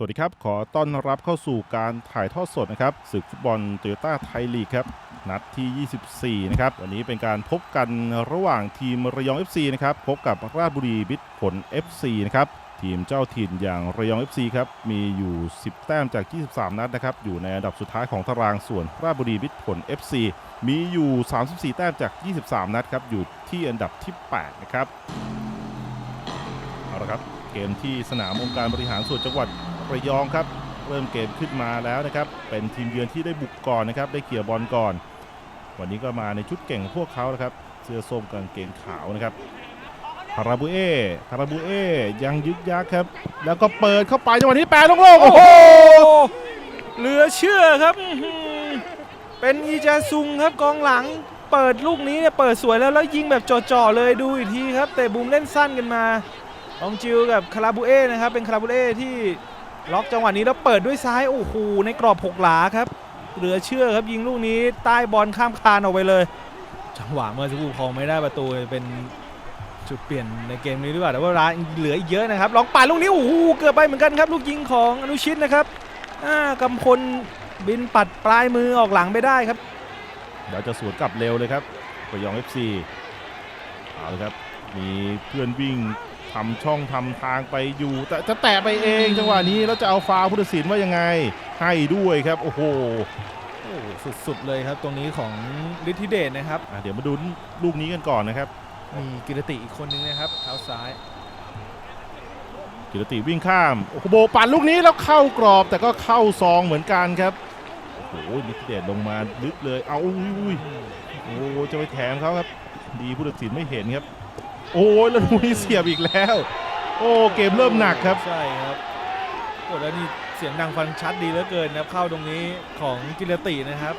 สวัสดีครับ ขอต้อนรับเข้าสู่การถ่ายทอดสดนะครับศึกฟุตบอลโตโยต้าไทยลีกครับ นัดที่ 24 นะครับ วันนี้เป็นการพบกันระหว่างทีมระยอง FC นะครับ พบกับราชบุรีมิตรผล FC นะครับ ทีมเจ้าถิ่นอย่างระยอง FC ครับ มีอยู่ 10 แต้มจาก 23 นัดนะครับ อยู่ในอันดับสุดท้ายของตารางส่วนราชบุรีมิตรผล FC มีอยู่ 34 แต้มจาก 23 นัดครับ อยู่ที่อันดับที่ 8 นะครับ เอาละครับ เกมที่สนามองค์การบริหารส่วนจังหวัด ระยองครับ เริ่มเกมขึ้นมาแล้วนะครับ เป็นทีมเยือนที่ได้บุกก่อนนะครับ ได้เกี่ยวบอลก่อน วันนี้ก็มาในชุดเก่งของพวกเขานะครับ เสื้อส้มกางเกงขาวนะครับคาราบูเอคาราบูเอยังยึกยักครับ แล้วก็เปิดเข้าไปจังหวะนี้แปรโล่งๆโอ้โห เหลือเชื่อครับอื้อหือเป็นอีจาซุงครับกองหลัง เปิดลูกนี้เนี่ยเปิดสวยแล้วแล้วยิงแบบจ่อๆเลยดูอีกทีครับ แต่บูมเล่นสั้นกันมาลองจิวกับคาราบูเอนะครับเป็นคาราบูเอที่ ล็อกจังหวะนี้แล้วเปิดด้วยซ้ายโอ้โหในกรอบหกหลาครับ เหลือเชื่อครับยิงลูกนี้ใต้บอลข้ามคานออกไปเลย จังหวะเมื่อสักครู่พอไม่ได้ประตูเป็นจุดเปลี่ยนในเกมนี้หรือเปล่าแต่ว่าเวลาเหลืออีกเยอะนะครับลองปาดลูกนี้โอ้โหเกือบไปเหมือนกันครับลูกยิงของอนุชิตนะครับอ่ากำพลบินปัดปลายมือออกหลังไปได้ครับ เดี๋ยวจะสวนกลับเร็วเลยครับระยอง FC เอาเลยครับมีเพื่อนวิ่ง ทำช่องทำทางไปอยู่ แต่จะแตะไปเองจังหวะนี้แล้วจะเอาฟาวล์ผู้ตัดสินว่ายังไง ให้ด้วยครับโอ้โหโอ้สุดๆเลยครับตรงนี้ของฤทธิเดชนะครับอะเดี๋ยวมาดูลูกนี้กันก่อนนะครับมีกิรติอีกคนนึงนะครับเท้าซ้ายกิรติวิ่งข้ามโอ้โหโบปั่นลูกนี้แล้วเข้ากรอบแต่ก็เข้าซองเหมือนกันครับโอ้โหนิติเดชลงมาลึกเลยเอาอุ้ยอุ้ยโอ้โหจะไปแถมเขาครับ ดีผู้ตัดสินไม่เห็นครับ โอ้ยแล้วลูกนี้เสียบอีกแล้ว โอ้เกมเริ่มหนักครับ ใช่ครับโอ้แล้วนี่เสียงดังฟังชัดดีเหลือเกินนะครับเข้าตรงนี้ของกิรตินะครับ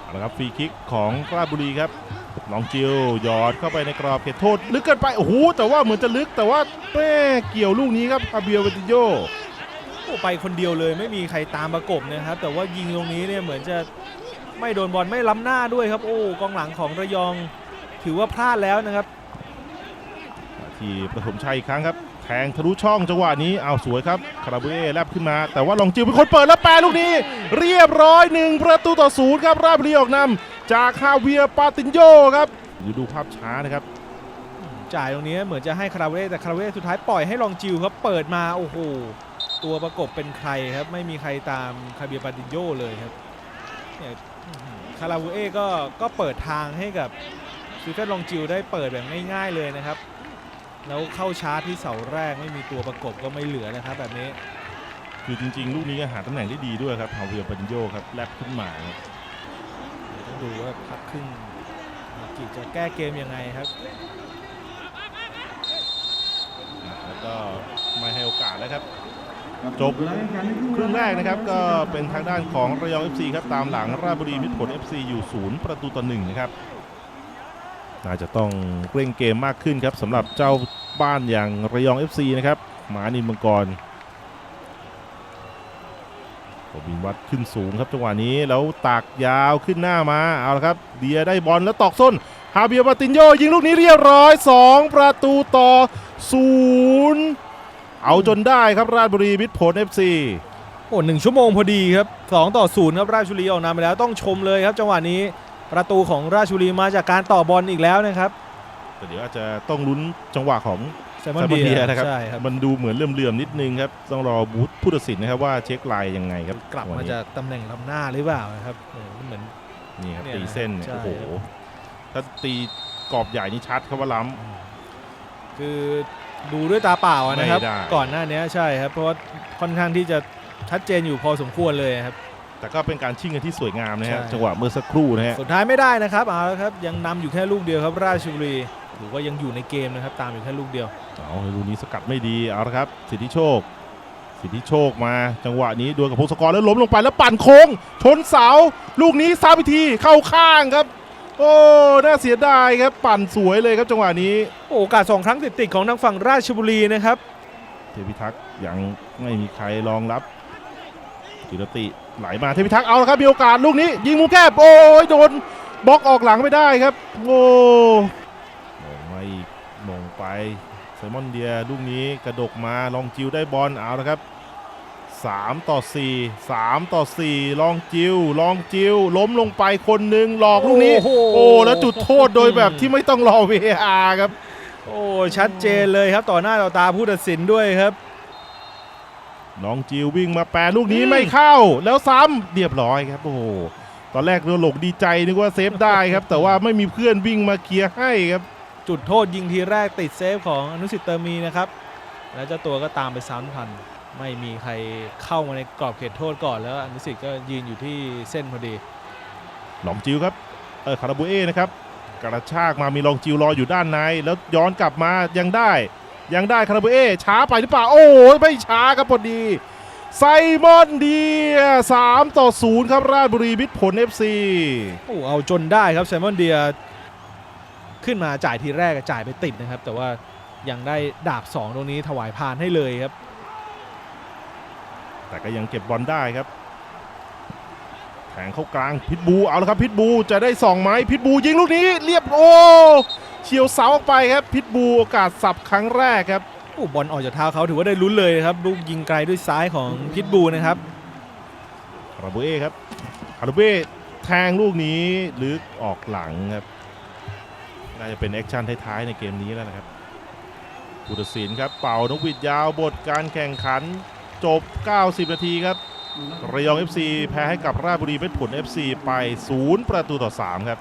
เอาละครับฟรีคิกของราชบุรีครับลองจิวหยอดเข้าไปในกรอบเขตโทษลึกเกินไปโอ้โหแต่ว่าเหมือนจะลึกแต่ว่าแม่เกี่ยวลูกนี้ครับอาเบียเวติโยโอ้ไปคนเดียวเลยไม่มีใครตามประกบนะครับ แต่ว่ายิงตรงนี้เนี่ยเหมือนจะไม่โดนบอลไม่ล้ำหน้าด้วยครับ โอ้กองหลังของระยอง ถือว่าพลาดแล้วนะครับ ที่ประถมชัยอีกครั้งครับแทงทะลุช่องจังหวะนี้เอาวสวยครับคาราเบเอแลบขึ้นมา แต่ว่าลองจิวเป็นคนเปิดแล้วแปรลูกนี้ เรียบร้อยหนึ่งประตูต่อศูนย์ครับราชบุรีออกนำจากฮาเวียร์ปาตินโยครับอยู่ดูภาพช้านะครับ จ่ายตรงนี้เหมือนจะให้คาราเวสแต่คาราเวสสุดท้ายปล่อยให้ลองจิวครับเปิดมาโอ้โหตัวประกบเป็นใครครับ ไม่มีใครตามคาเบียปาตินโยเลยครับเนี่ยอื้อหือคาราเวสก็ก็เปิดทางให้กับ ซูเฟนลองจิวได้เปิดแบบง่ายๆเลยนะครับ แล้วเข้าชาร์จที่เสาแรกไม่มีตัวประกบก็ไม่เหลือนะครับแบบนี้ คือจริง ๆ ลูกนี้ก็หาตำแหน่งได้ดีด้วยครับฮาเวียร์ปาตินโยครับแลบขึ้นมาครับเดี๋ยวต้องดูว่าพักครึ่งมากิจะแก้เกมยังไงครับ แล้วก็ไม่ให้โอกาสแล้วครับ จบครึ่งแรกนะครับก็เป็นทางด้านของระยอง FC ครับตามหลังราชบุรีมิตรผล FC อยู่ศูนย์ประตูต่อหนึ่งนะครับ น่าจะต้องเร่งเกมมากขึ้นครับสำหรับเจ้าบ้านอย่างระยอง FC นะครับหมานินมังกรบินวัดขึ้นสูงครับจังหวะนี้แล้วตากยาวขึ้นหน้ามาเอาละครับเดียได้บอลแล้วตอกส้นฮาเบียร์ปาตินโยยิงลูกนี้เรียบร้อย 2 ประตูต่อศูนย์เอาจนได้ครับราชบุรีมิตรผล FC โอ้หนึ่งชั่วโมงพอดีครับ 2 ต่อ0ครับราชบุรีออกนำไปแล้วต้องชมเลยครับจังหวะนี้ ประตูของราชบุรีมาจากการต่อบอลอีกแล้วนะครับ แต่เดี๋ยวอาจจะต้องลุ้นจังหวะของแซมมอนซาบอนเดีเดียยนะครับใช่ครับมันดูเหมือนเลื่อมๆนิดนึงครับต้องรอบูธผู้ตัดสินนะครับว่าเช็คลายยังไงครับกลับวันมานี้จากตำแหน่งลำหน้าหรือเปล่านะครับเออเหมือนนี่ครับเนี่ยตีเส้นเนี่ยใช่โอ้โหถ้าตีกรอบใหญ่นี่ชัดครับว่าล้คือดูด้วยตาเปล่าอะนะครับไม่ได้ก่อนหน้านี้ใช่ครับเพราะว่าค่อนข้างที่จะชัดเจนอยู่พอสมควรเลยครับำ แต่ก็เป็นการชิงกันที่สวยงามนะฮะใช่ จังหวะเมื่อสักครู่นะฮะสุดท้ายไม่ได้นะครับเอาละครับยังนำอยู่แค่ลูกเดียวครับราชบุรีหรือว่ายังอยู่ในเกมนะครับตามอยู่แค่ลูกเดียว เอาลูกนี้สกัดไม่ดีเอาละครับสิทธิโชค สิทธิโชคมาจังหวะนี้ดวลกับพงศกรแล้วล้มลงไปแล้วปั่นโค้ง ชนเสา ลูกนี้ซ้ำอีกทีเข้าข้างครับ โอ้น่าเสียดายครับปั่นสวยเลยครับจังหวะนี้ โอกาสสองครั้งติดๆของทางฝั่งราชบุรีนะครับ เทพิทักษ์ยังไม่มีใครรองรับกิรติ ไหลมาเทพิทักษ์เอาละครับมีโอกาสลูกนี้ ยิงมุมแคบโอ้ยโดนบล็อกออกหลังไม่ได้ครับ โอ้มงมาอีกมงไปสไซมอนเดียลูกนี้กระดกมาลองจิวได้บอลเอาละครับ 3 ต่อ 4 3 ต่อ 4 ลองจิวลองจิวล้มลงไปคนหนึ่งหลอกลูกนี้ โอ้โหโอ้แล้วจุดโทษโดยแบบที่ไม่ต้องรอ VAR ครับ โอ้ชัดเจนเลยครับต่อหน้าต่อตาผู้ตัดสินด้วยครับ น้องจิววิ่งมาแปรลูกนี้อืมไม่เข้า แล้วซ้ำเรียบร้อยครับโอ้โหตอนแรกเรือหลกดีใจนึกว่าเซฟได้ครับ แต่ว่าไม่มีเพื่อนวิ่งมาเคลียร์ให้ครับ จุดโทษยิงทีแรกติดเซฟของอนุสิตเตอร์มีนะครับ แล้วเจ้าตัวก็ตามไปซ้ำทัน ไม่มีใครเข้ามาในกรอบเขตโทษก่อนแล้วอนุสิตก็ยืนอยู่ที่เส้นพอดีหลองจิวครับเออคาราบูเอ้นะครับกระชากมามีลองจิวรออยู่ด้านใน แล้วย้อนกลับมายังได้ ยังได้คาราบูเอ้ช้าไปหรือเปล่า โอ้โหไม่ช้าครับพอดี ไซมอนเดียสามต่อศูนย์ครับราชบุรีมิตรผล FC โอ้เอาจนได้ครับไซมอนเดียขึ้นมาจ่ายทีแรกอะจ่ายไปติดนะครับ แต่ว่ายังได้ดาบ 2 ตรงนี้ถวายพานให้เลยครับ แต่ก็ยังเก็บบอลได้ครับแทงเข้ากลางพิทบูเอาละครับพิทบูจะได้สองไหมพิทบูยิงลูกนี้เรียบโอ้ เฉียวเสาออกไปครับพิทบูโอกาสสับครั้งแรกครับโอ้บอลออกจากเท้าเขาถือว่าได้ลุ้นเลยนะครับลูกยิงไกลด้วยซ้ายของพิทบูนะครับคาราบูเอ้ครับคาราบูเอ้แทงลูกนี้ลึกออกหลังครับน่าจะเป็นแอคชั่นท้ายๆในเกมนี้แล้วนะครับพุทธศิลป์ครับเป่านกหวีดยาวบทการแข่งขันจบ 90 นาทีครับระยอง FC แพ้ให้กับราชบุรีเพชรผล FC ไป 0 ประตูต่อ 3 ครับ